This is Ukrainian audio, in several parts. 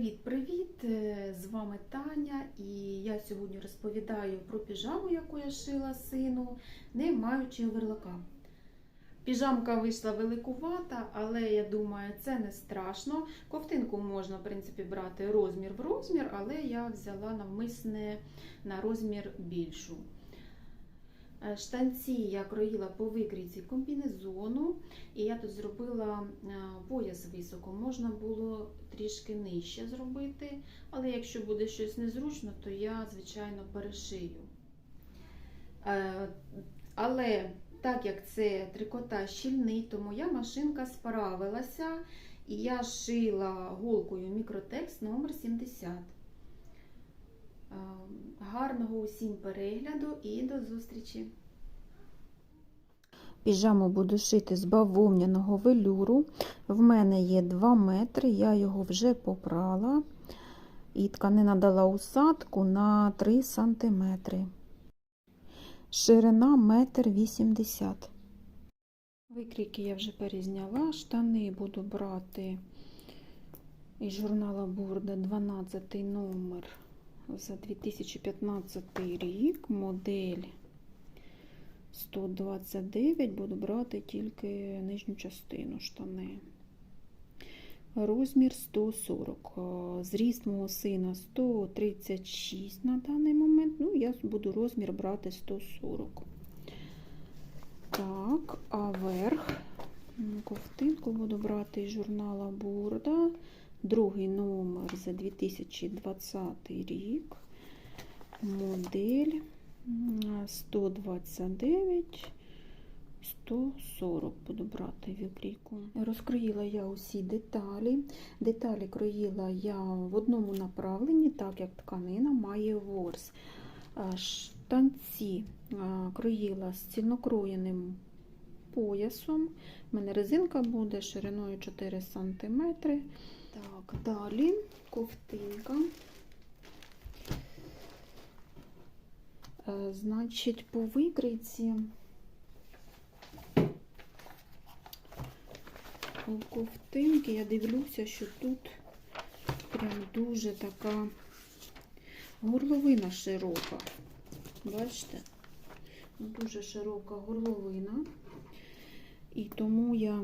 Привіт-привіт! Е, З вами Таня, і я сьогодні розповідаю про піжаму, яку я шила сину, не маючи оверлока. Піжамка вийшла великувата, але я думаю, це не страшно. Ковтинку можна, в принципі, брати розмір в розмір, але я взяла навмисне на розмір більшу. Е, Штанці я кроїла по викрійці комбінезону, і я тут зробила е, пояс високо. Можна було трішки нижче зробити, але якщо буде щось незручно, то я, звичайно, перешию. Е, Але так як це трикотаж щільний, то моя машинка справилася, і я шила голкою мікротекст номер 70. Е, Гарного усім перегляду і до зустрічі! Піжаму буду шити з бавовняного велюру. В мене є 2 метри, я його вже попрала. І тканина дала усадку на 3 сантиметри. Ширина 1,80 м. Викрійки я вже перезняла. Штани буду брати із журнала Бурда 12 номер за 2015 рік. Модель 129 буду брати тільки нижню частину штани. Розмір 140. Е, Зріст мого сина 136 на даний момент. Ну, я буду розмір брати 140. Так, а верх ковтинку буду брати із журнала Бурда. Другий номер за 2020 рік. Модель 129, 140 буду брати викрійку. Розкроїла я усі деталі. Деталі кроїла я в одному направленні, так як тканина має ворс. Штанці кроїла з цільнокроєним поясом. У мене резинка буде шириною 4 см. Так, далі ковтинка. Е, Значить, по викрійці у ковтинки я дивлюся, що тут прям дуже така горловина широка. Бачите? Дуже широка горловина. І тому я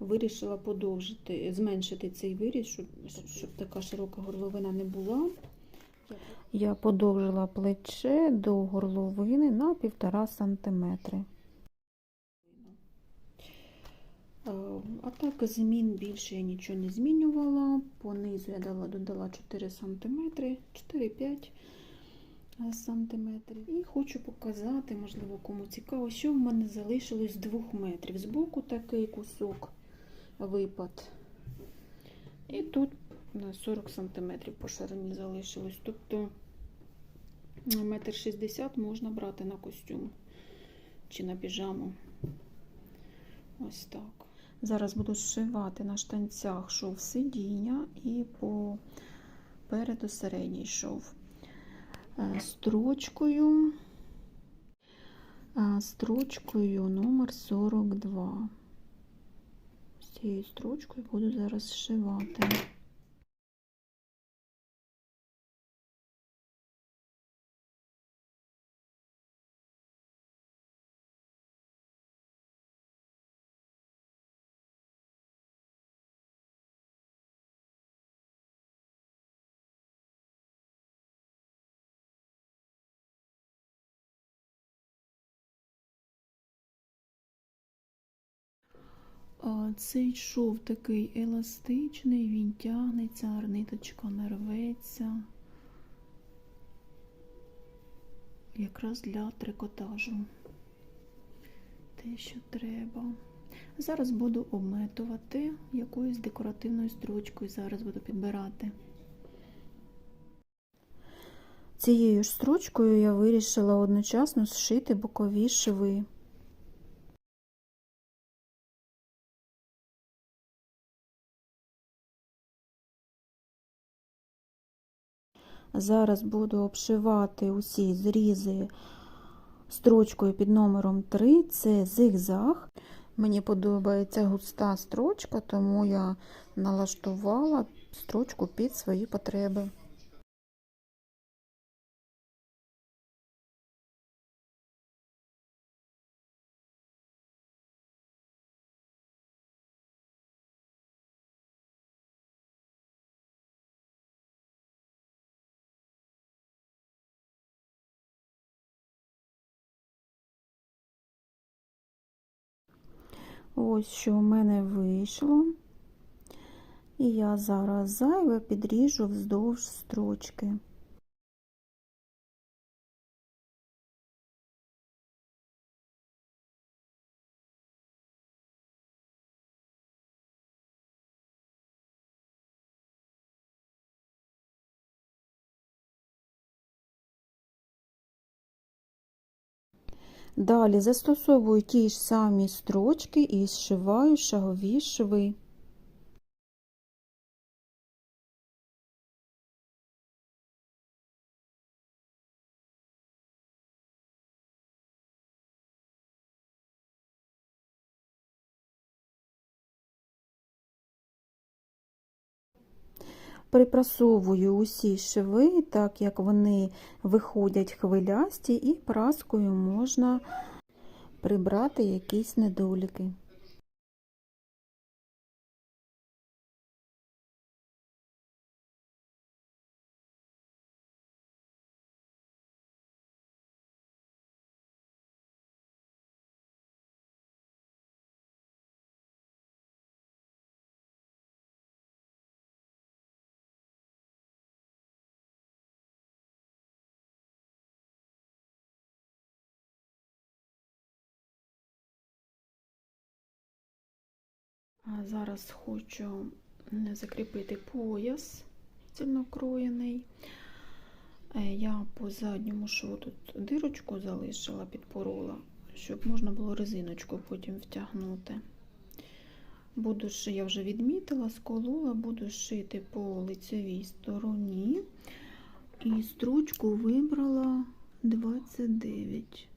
вирішила подовжити, зменшити цей виріз, щоб, щоб така широка горловина не була. Я подовжила плече до горловини на 1,5 см. А так змін більше я нічого не змінювала. Понизу я дала, додала 4 см, 4-5 см. І хочу показати, можливо, кому цікаво, що в мене залишилось з 2 метрів. Збоку такий кусок випад. І тут на 40 см по ширині залишилось. Тобто метр шістдесят можна брати на костюм чи на піжаму. Ось так. Зараз буду зшивати на штанцях шов сидіння і по переду середній шов. Е, Строчкою, е, строчкою номер 42. Цією строчкою буду зараз зшивати. Цей шов такий еластичний, він тягнеться, ниточка не рветься. Якраз для трикотажу. Те, що треба. Зараз буду обметувати якоюсь декоративною строчкою. Зараз буду підбирати. Цією ж строчкою я вирішила одночасно зшити бокові шви. Зараз буду обшивати усі зрізи строчкою під номером 3, це зигзаг. Мені подобається густа строчка, тому я налаштувала строчку під свої потреби. Ось що у мене вийшло. І я зараз зайве підріжу вздовж строчки. Далі застосовую ті ж самі строчки і зшиваю шагові шви. Припрасовую усі шви, так як вони виходять хвилясті, і праскою можна прибрати якісь недоліки. Зараз хочу закріпити пояс цільнокроєний. Е, Я по задньому шву тут дирочку залишила, підпорола, щоб можна було резиночку потім втягнути. Буду ши, я вже відмітила, сколола, буду шити по лицевій стороні. І строчку вибрала 29.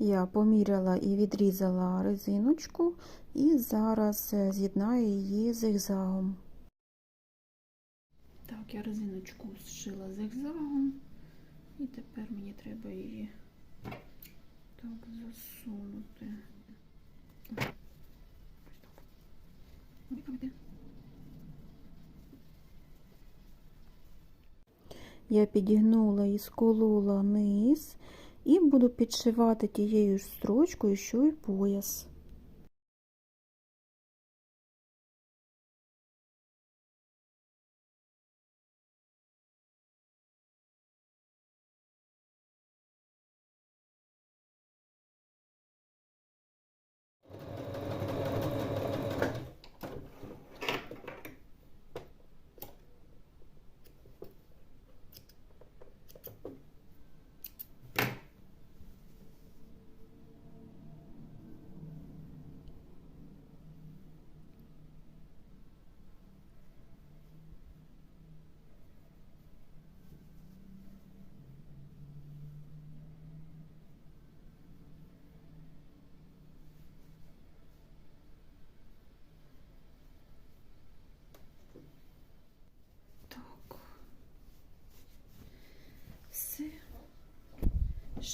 Я поміряла і відрізала резиночку, і зараз е, з'єднаю її зигзагом. Так, я резиночку зшила зигзагом, і тепер мені треба її так засунути. Ось так. Я підігнула і сколола низ і буду підшивати тією ж строчкою, що й пояс.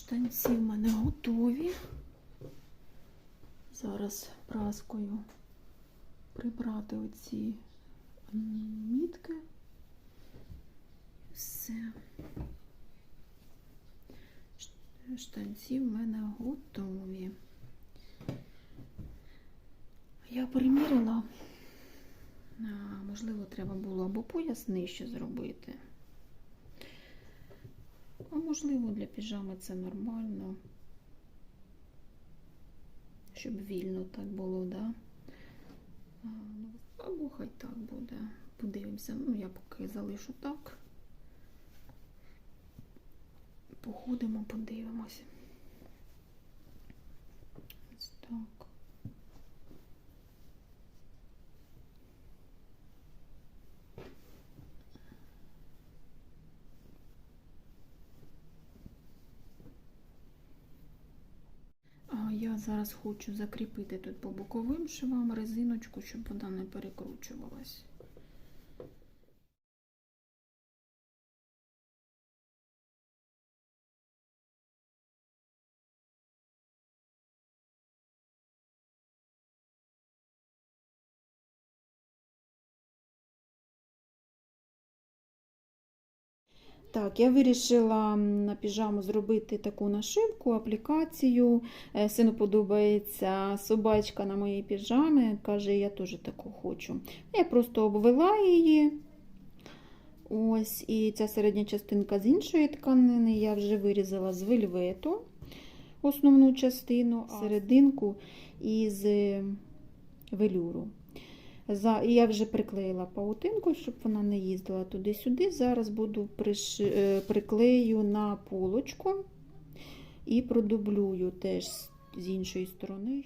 Штанці в мене готові. Зараз праскою прибрати оці мітки. Все. Штанці в мене готові. Я приміряла. Можливо, треба було або пояс нижче зробити. А можливо, для піжами це нормально. Щоб вільно так було, да? Ну, або хай так буде. Подивимося. Ну, я поки залишу так. Походимо, подивимося. Ось так. А я зараз хочу закріпити тут по боковим швам резиночку, щоб вона не перекручувалась. Так, я вирішила на піжаму зробити таку нашивку, аплікацію. Е, Сину подобається собачка на моїй піжамі. Каже, я теж таку хочу. Я просто обвела її. Ось, і ця середня частинка з іншої тканини я вже вирізала з вельвету основну частину, а серединку із велюру. За, я вже приклеїла паутинку, щоб вона не їздила туди-сюди. Зараз буду приш, е, приклею на полочку і продублюю теж з іншої сторони.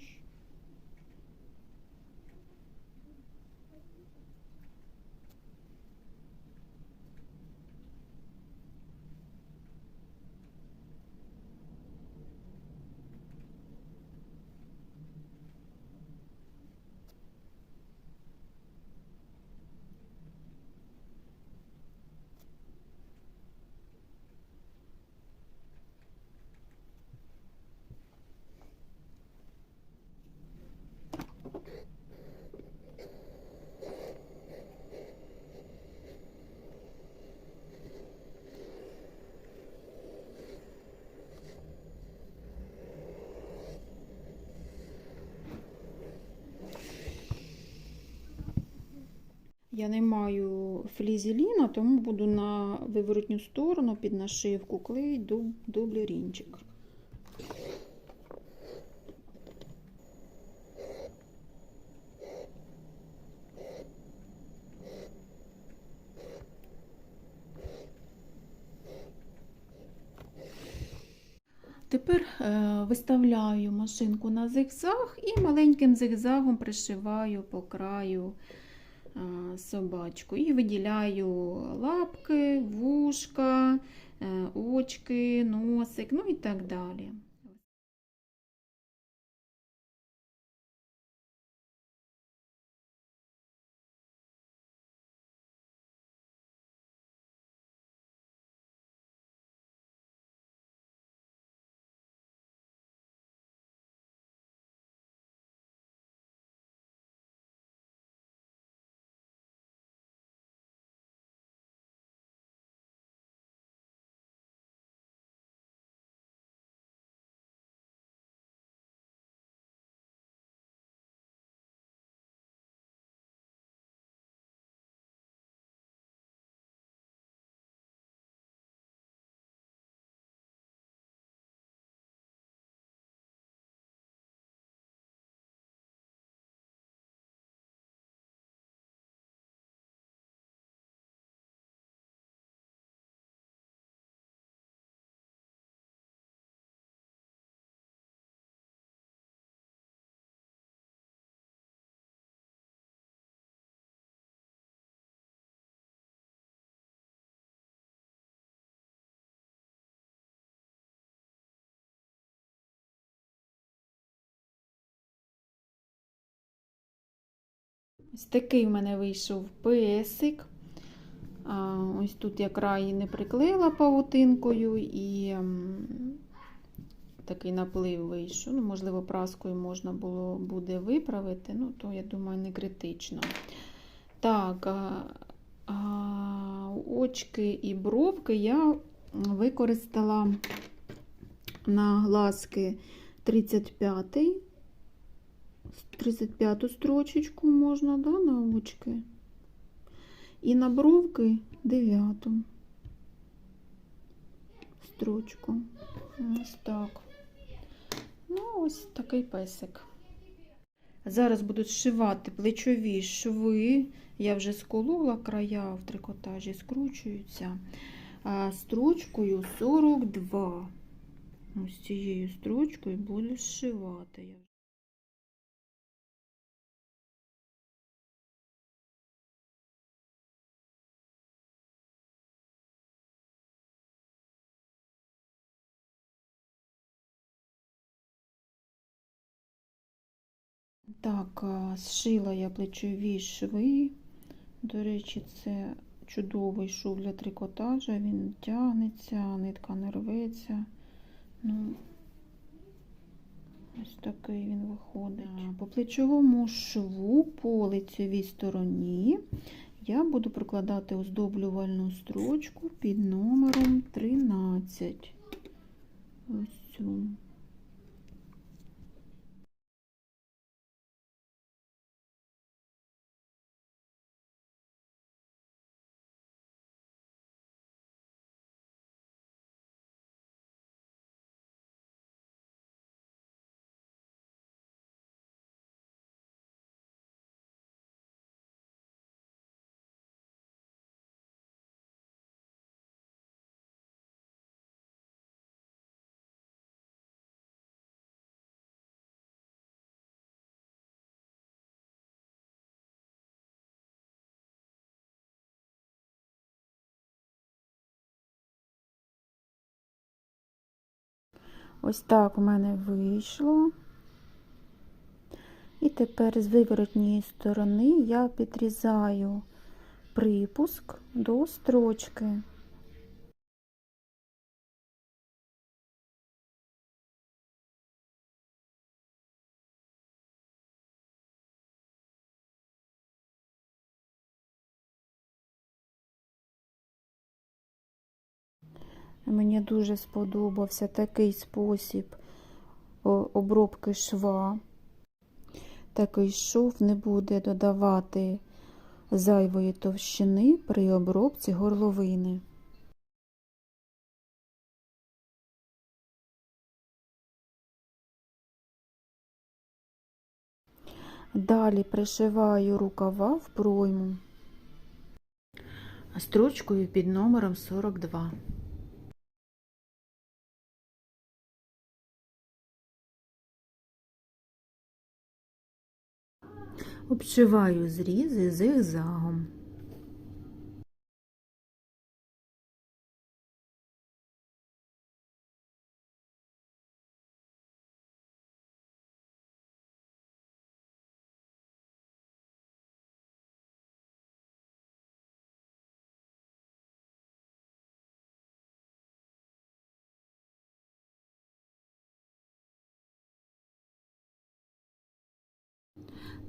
Я не маю флізеліна, тому буду на виворотню сторону під нашивку клеїть дуб, дублерінчик. Тепер е, виставляю машинку на зигзаг і маленьким зигзагом пришиваю по краю собачку. І виділяю лапки, вушка, е, очки, носик, ну і так далі. Ось такий в мене вийшов песик. А, ось тут я краї не приклеїла павутинкою і такий наплив вийшов. Ну, можливо, праскою можна було буде виправити, ну, то, я думаю, не критично. Так, а, а, очки і бровки я використала на глазки 35 35 строчечку можна, да, на очки. І на бровки 9 строчку. Ось так. Ну, ось такий песик. Зараз будуть зшивати плечові шви. Я вже сколола края в трикотажі, скручуються. А строчкою 42. Ось цією строчкою буду зшивати. Так, зшила я плечові шви. До речі, це чудовий шов для трикотажа. Він тягнеться, нитка не рветься. Ну, ось такий він виходить. По плечовому шву по лицевій стороні я буду прокладати оздоблювальну строчку під номером 13. Ось цю. Ось так у мене вийшло. І тепер з виворотньої сторони я підрізаю припуск до строчки. Мені дуже сподобався такий спосіб обробки шва. Такий шов не буде додавати зайвої товщини при обробці горловини. Далі пришиваю рукава в пройму строчкою під номером 42. Обшиваю зрізи зигзагом.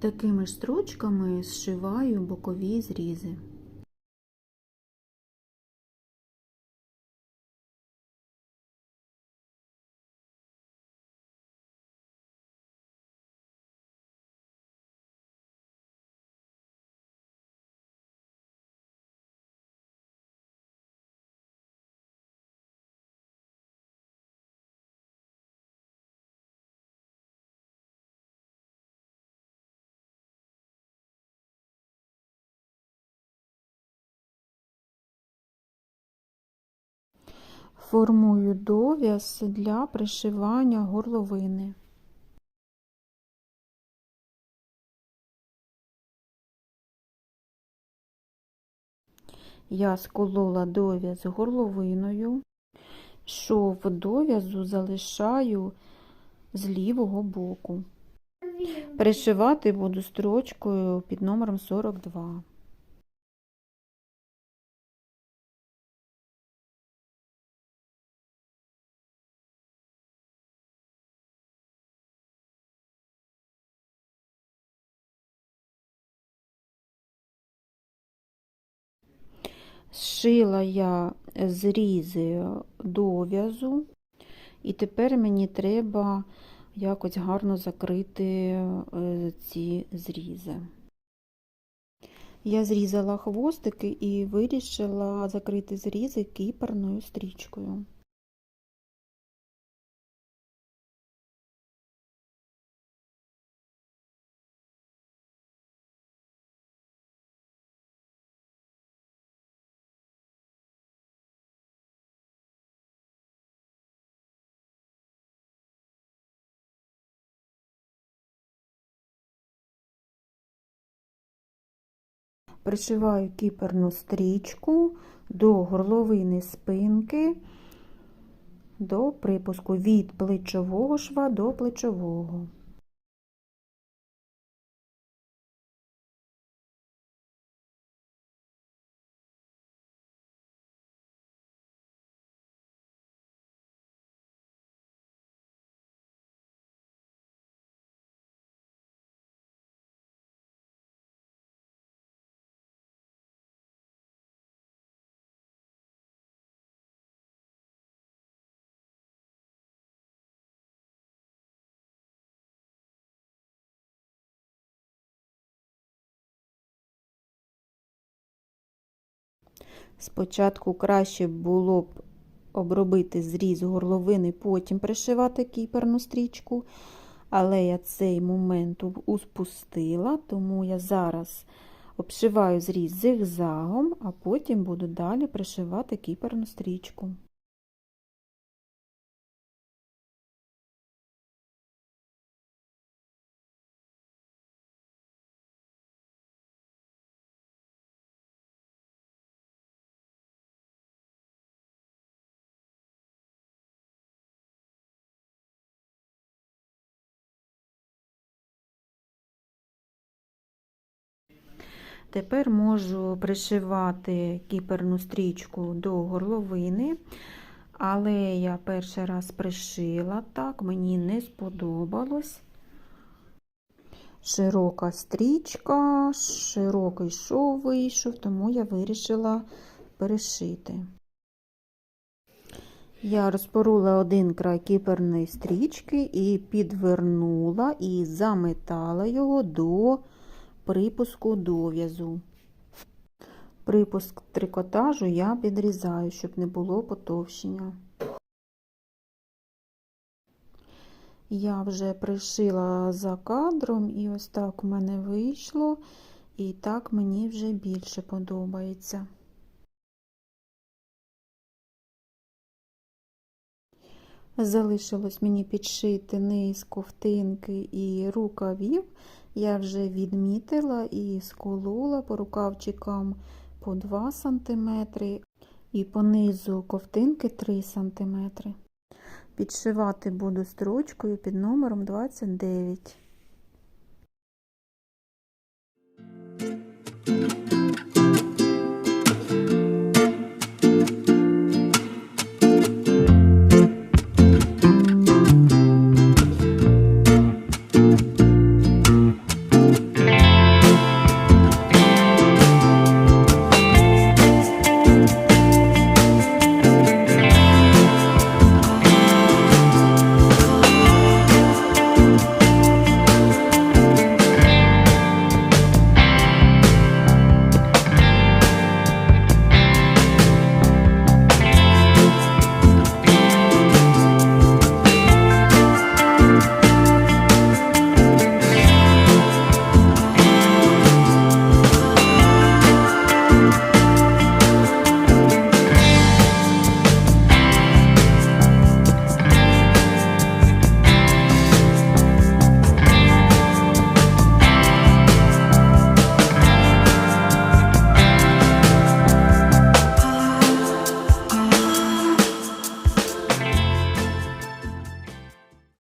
Такими ж строчками зшиваю бокові зрізи. Формую дов'яз для пришивання горловини. Я сколола дов'яз горловиною, шов дов'язу залишаю з лівого боку. Пришивати буду строчкою під номером 42. Зшила я зрізи дов'язу, і тепер мені треба якось гарно закрити е, ці зрізи. Я зрізала хвостики і вирішила закрити зрізи кіперною стрічкою. Пришиваю кіперну стрічку до горловини спинки, до припуску від плечового шва до плечового. Спочатку краще було б обробити зріз горловини, потім пришивати кіперну стрічку, але я цей момент успустила, тому я зараз обшиваю зріз зигзагом, а потім буду далі пришивати кіперну стрічку. Тепер можу пришивати кіперну стрічку до горловини, але я перший раз пришила так, мені не сподобалось. Широка стрічка, широкий шов вийшов, тому я вирішила перешити. Я розпорула один край кіперної стрічки і підвернула і заметала його до припуску дов'язу. Припуск трикотажу я підрізаю, щоб не було потовщення. Я вже пришила за кадром, і ось так у мене вийшло, і так мені вже більше подобається. Залишилось мені підшити низ ковтинки і рукавів. Я вже відмітила і сколола по рукавчикам по 2 см і по низу ковтинки 3 см. Підшивати буду строчкою під номером 29